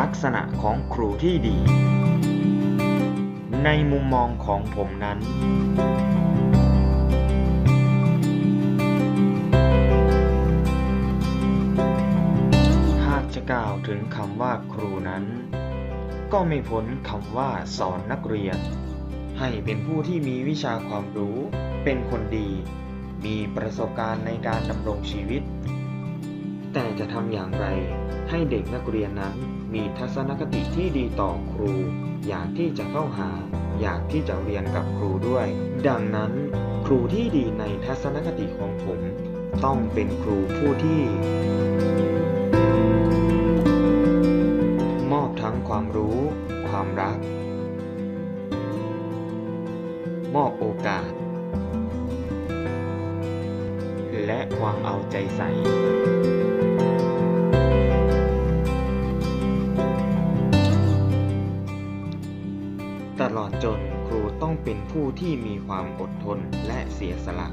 ลักษณะของครูที่ดี ในมุมมองของผมนั้น หากจะกล่าวถึงคำว่าครูนั้น ก็ไม่พ้นคำว่าสอนนักเรียน ให้เป็นผู้ที่มีวิชาความรู้ เป็นคนดี มีประสบการณ์ในการดำรงชีวิตแต่จะทำอย่างไรให้เด็กนักเรียนนั้น มีทัศนคติที่ดีต่อครู อยากที่จะเข้าหา อยากที่จะเรียนกับครูด้วย ดังนั้น ครูที่ดีในทัศนคติของผม ต้องเป็นครูผู้ที่ มอบทั้งความรู้ ความรัก มอบโอกาส และความเอาใจใส่ ตลอดจนครูต้องเป็นผู้ที่มีความอดทนและเสียสละ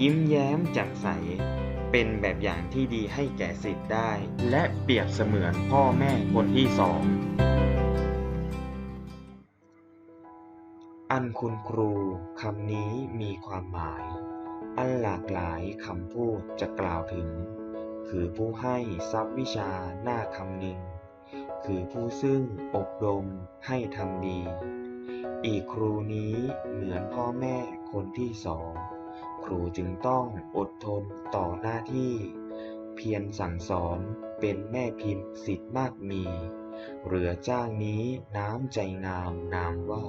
ยิ้มแย้มแจ่มใส เป็นแบบอย่างที่ดีให้แก่สิทธิ์ได้ และเปรียบเสมือนพ่อแม่คนที่สอง อันคุณครูคำนี้มีความหมาย อันหลากหลายคำพูดจะกล่าวถึง คือผู้ให้ทรัพย์วิชาหน้าคำนึงคือผู้ซึ่งอบรมให้ทำดี อีกครูนี้เหมือนพ่อแม่คนที่สอง ครูจึงต้องอดทนต่อหน้าที่ เพียรสั่งสอนเป็นแม่พิมพ์สิทธิ์มากมีเรือจ้างนี้น้ำใจงามนามว่า